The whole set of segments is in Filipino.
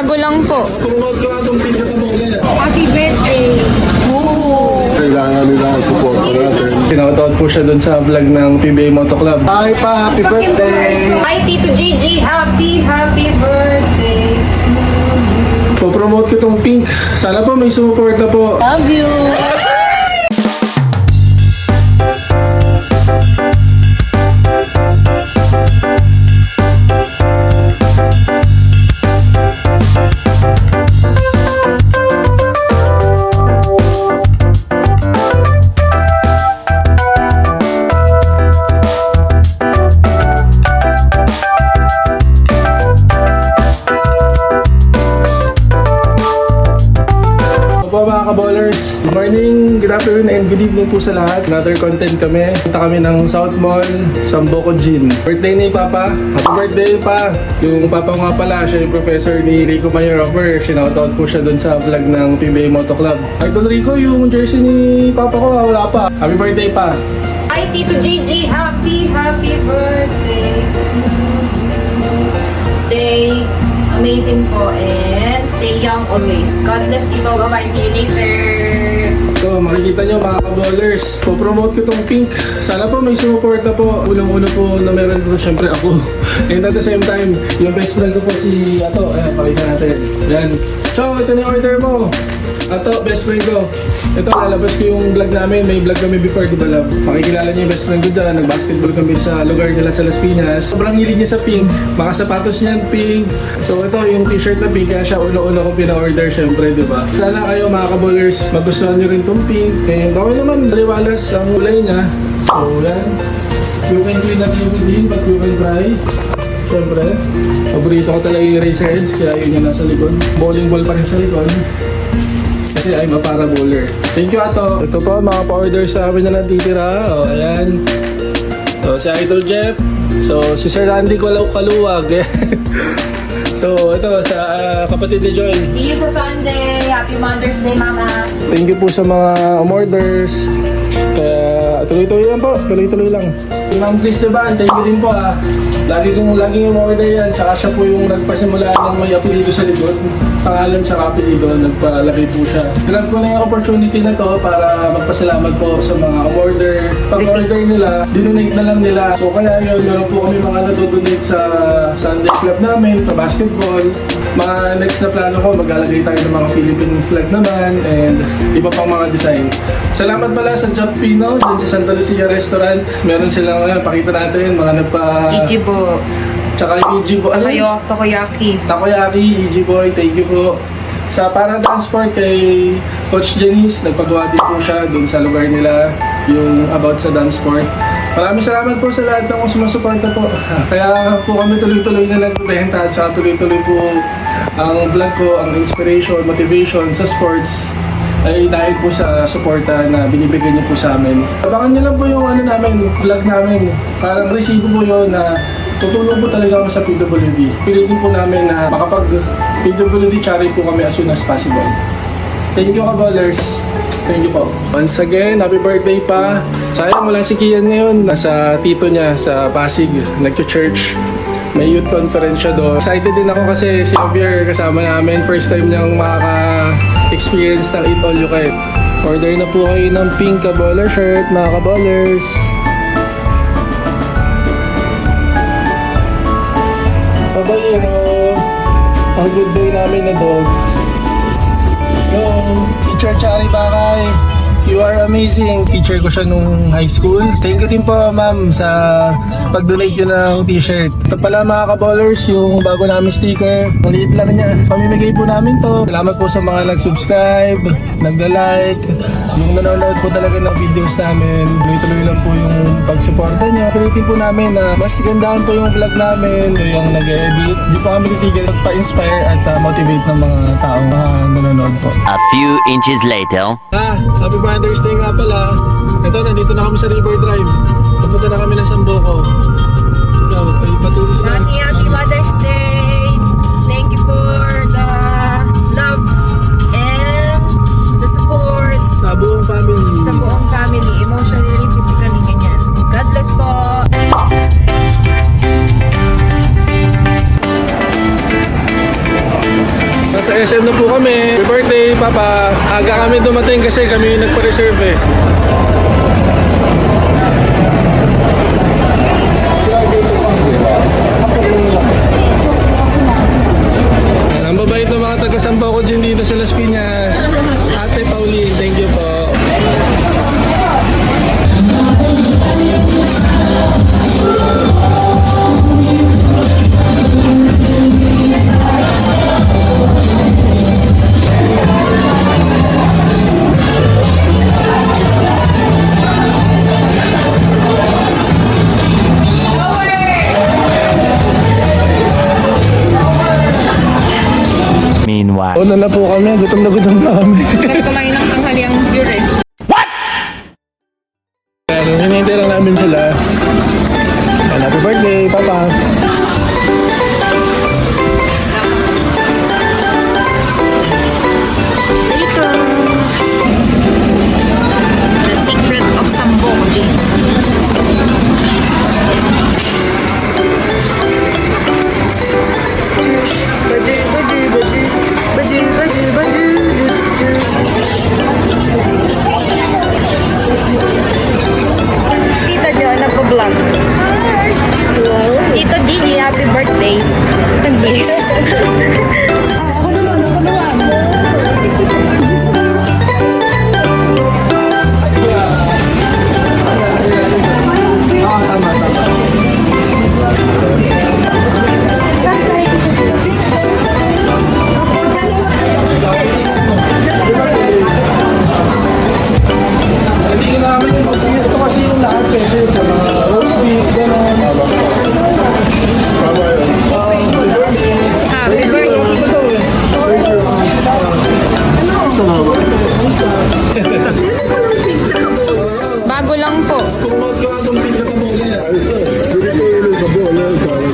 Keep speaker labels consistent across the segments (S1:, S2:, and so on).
S1: Bago lang po. Happy birthday! Woo!
S2: Kailangan nila ang support natin.
S3: Pinakataon po siya dun sa vlog ng PBA Moto Club. Hi pa, happy birthday!
S4: Hi, Tito Gigi. Happy, happy birthday to you.
S3: Po-promote ko tong pink. Sana po may sumuporta po.
S4: Love you.
S3: Good evening po sa lahat. Another content kami. Punta kami ng South Mall, Samboco Gym. Birthday ni Papa. Happy birthday pa! Yung Papa nga pala, siya yung professor ni Rico Mayoroffer. Sinoutout po siya dun sa vlog ng PBA Moto Club. Idol Rico, yung jersey ni Papa ko, ah, wala pa. Happy birthday pa!
S4: Hi, Tito Gigi. Happy, happy birthday to you. Stay amazing po and stay young always. God bless, Tito. Bye-bye. See you later.
S3: So, makikita nyo mga kaballers, po-promote ko tong pink. Sana po may sumuporta po. Unang-una po na meron po syempre ako. And at the same time, yung best friend ko po si Ato. Ayan, pakita natin. Yan. So, ito na yung order mo. Ato, best friend ko. Ito, lalabas ko yung vlog namin. May vlog kami before, di ba love? Makikilala niyo yung best friend ko dyan. Nag-basketball kami sa lugar nila sa Las Piñas. Sobrang hilig niya sa pink. Mga sapatos niyan, pink. So, ito yung t-shirt na pink. Kaya siya ulo-ulo ko pina-order, syempre, di ba? Sana kayo mga kaballers, magustuhan niyo rin tong pink. And okay naman, riwalas ang kulay niya. So, yan. You can win at you can win, but you can try. Siyempre, paborito ko talaga yung Eraserheads, kaya yun yung nasa likod. Bowling ball pa rin sa likod. Kasi I'm a para bowler. Thank you, Ato. Ito po, mga pa-order sa amin na natitira. O, ayan. So, si Idol Jeff. So, si Sir Randy Kalaw Kaluwag. so, ito, sa ah, kapatid ni Joy.
S4: See you sa Sunday. Happy Mother's Day, Mama.
S3: Thank you po sa mga umorders. Kaya tuloy-tuloy lang po, tuloy-tuloy lang. Ma'am Chris Deban, thank you din po ah. Lagi kong lagi yung order yan, tsaka siya po yung nagpasimula ng may apelido sa likod. Pangalan siya apelido, nagpalagay po siya. Grab ko na yung opportunity na to para magpasalamat po sa mga umorder. Pag-order nila, dinonate na lang nila. So kaya yun, meron po kami mga nadodonate sa Sunday Club namin, pa basketball. Mga next na plano ko, maglalagay tayo ng mga Philippine flag naman and iba pang mga design. Salamat pala sa Job Pino, dyan sa Santa Lucia Restaurant. Meron silang, uh, pakita natin, mga nagpa...
S4: Ichibo.
S3: Tsaka yung Boy. Ano?
S4: Tayo.
S3: Takoyaki, EG Boy, thank you po. Sa para transport kay Coach Janice, nagpagawa din po siya dun sa lugar nila, yung about sa dance sport. Maraming salamat po sa lahat ng sumusuporta po. Kaya po kami tuloy-tuloy na nagbibenta at tuloy-tuloy po ang vlog ko, ang inspiration, motivation sa sports ay dahil po sa suporta na binibigyan niyo po sa amin. Abangan niyo lang po yung ano namin, vlog namin. Parang resibo po yun na tutulong po talaga kami sa PWD. Pilitin po namin na makapag PWD charity po kami as soon as possible. Thank you, kaballers. Thank you po. Once again, happy birthday pa. Sayang wala si Kian ngayon. Nasa tito niya sa Pasig. Nagka-church. May youth conference siya doon. Excited din ako kasi si Javier kasama namin. First time niyang makaka-experience ng Eat All You Can. Order na po kayo ng pink kaballer shirt, mga kaballers. Kabalero, ang good boy namin na dog. cuaca cari barai. You are amazing. Teacher ko siya nung high school. Thank you din po, ma'am, sa pag-donate nyo ng t-shirt. Ito pala mga kaballers, yung bago namin sticker. Maliit lang niya. Pamimigay po namin to. Salamat po sa mga nag-subscribe, nagda-like, yung nanonood po talaga ng videos namin. Tuloy-tuloy lang po yung pagsuporta niya. Pilitin po namin na mas gandaan po yung vlog namin, yung nag-edit. Di po kami titigil at pa-inspire at uh, motivate ng mga taong uh, nanonood po.
S5: A few inches later.
S3: Ah, happy Father's Day nga pala. Ito, nandito na kami sa River Drive. Pupunta na kami ng Samboco. Ikaw, ay patuloy sila.
S4: Happy, happy Mother's Day.
S3: nagpa-reserve na po kami. Happy birthday, Papa. Aga kami dumating kasi kami yung nagpa-reserve eh. Ang babait ng mga taga-Sambaco dyan dito sa Las Piñas. Hinihintay lang namin sila. And happy birthday, Papa!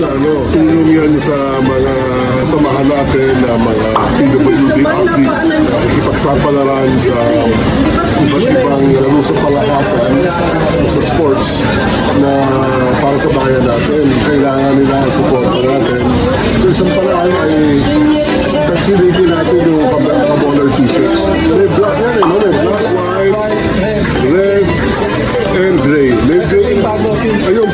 S3: sa
S2: ano, tulong yan sa mga samahan natin na mga PWD athletes na ipagsapalaran sa iba't ibang laro sa palakasan sa sports na para sa bayan natin. Kailangan nila ang support natin. So, isang paraan ay kakiliti natin yung kabolar t-shirts. May black yan eh, no? May black, white, red, and gray. Ayun,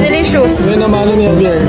S4: Delicious.
S3: May
S1: namalo niya,
S6: Blair.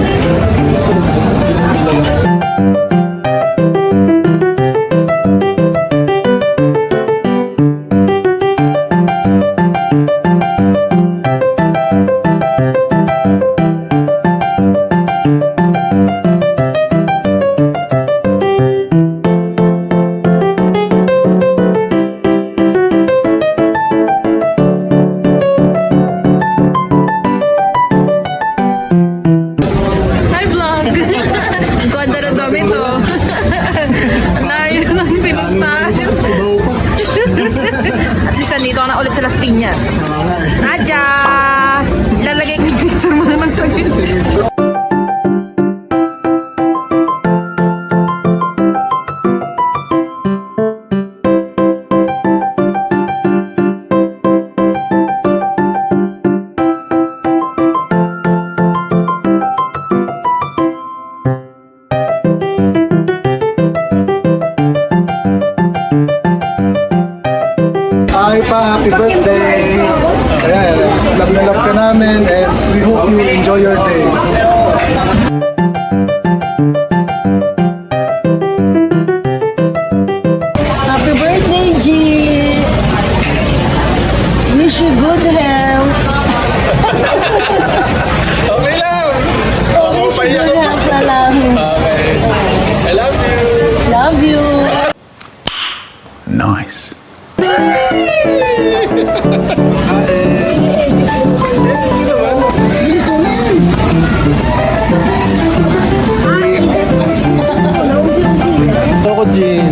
S3: Ako, Jin.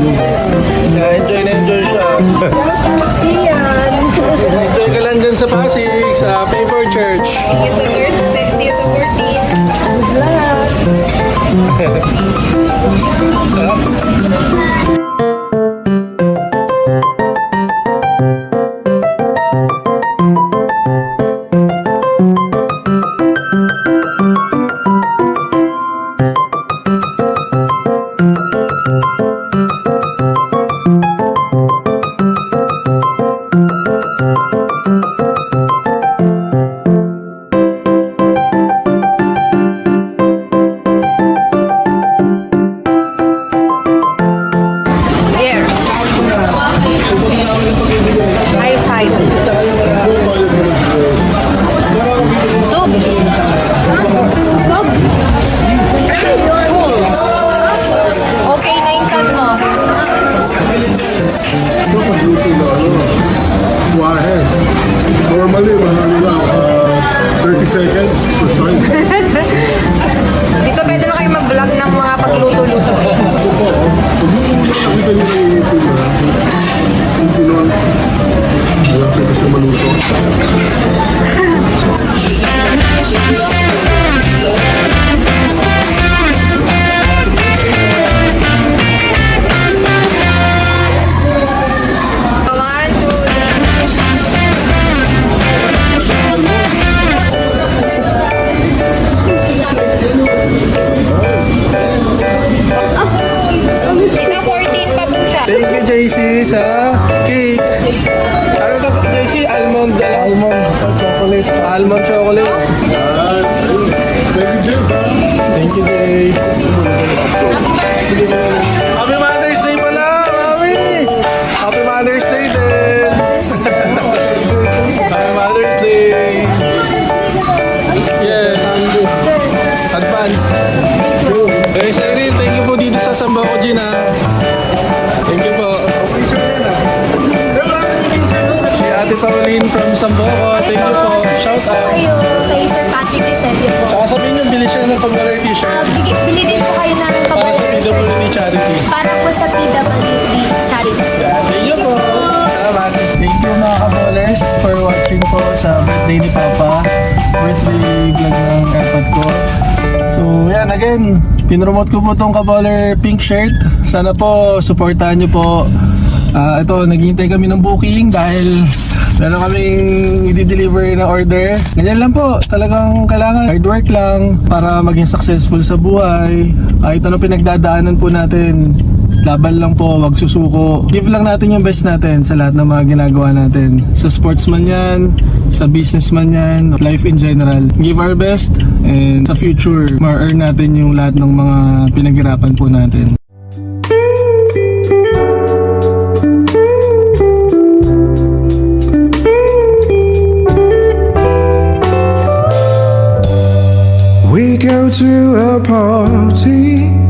S3: Thank you, JC, sa cake. Ano Okay, Sheryl, thank you po dito sa Samba ko, Gina. Thank you po. Si Ate Pauline from Samboco, thank you po. Shout out.
S1: Kayo, kay Sir Patrick Eusebio po.
S3: Saka sabihin niyo, bili siya ng
S1: Ah,
S3: t-shirt
S1: bili, bili din po kayo ng
S3: para sa
S1: kabayan
S3: PWD charity.
S1: para po sa PWD charity.
S3: Thank you po. Salamat. Thank you mga kaballers for watching po sa birthday ni Papa. Birthday vlog ng airpod ko. So yan again, pinromote ko po tong kaballer pink shirt. Sana po supportahan nyo po. Ah, ito, naghihintay kami ng booking dahil meron kaming i-deliver na order. Ganyan lang po, talagang kailangan hard work lang para maging successful sa buhay. Kahit ano pinagdadaanan po natin, laban lang po, wag susuko. Give lang natin yung best natin sa lahat ng mga ginagawa natin. Sa sportsman yan, sa businessman yan, life in general. Give our best and sa future, ma-earn natin yung lahat ng mga pinaghirapan po natin.
S7: We go to a party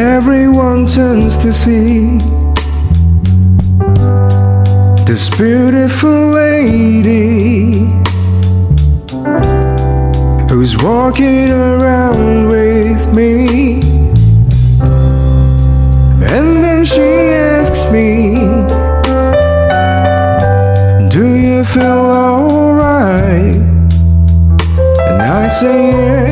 S7: everyone turns to see this beautiful lady who's walking around with me. And then she asks me, Do you feel alright? And I say yes.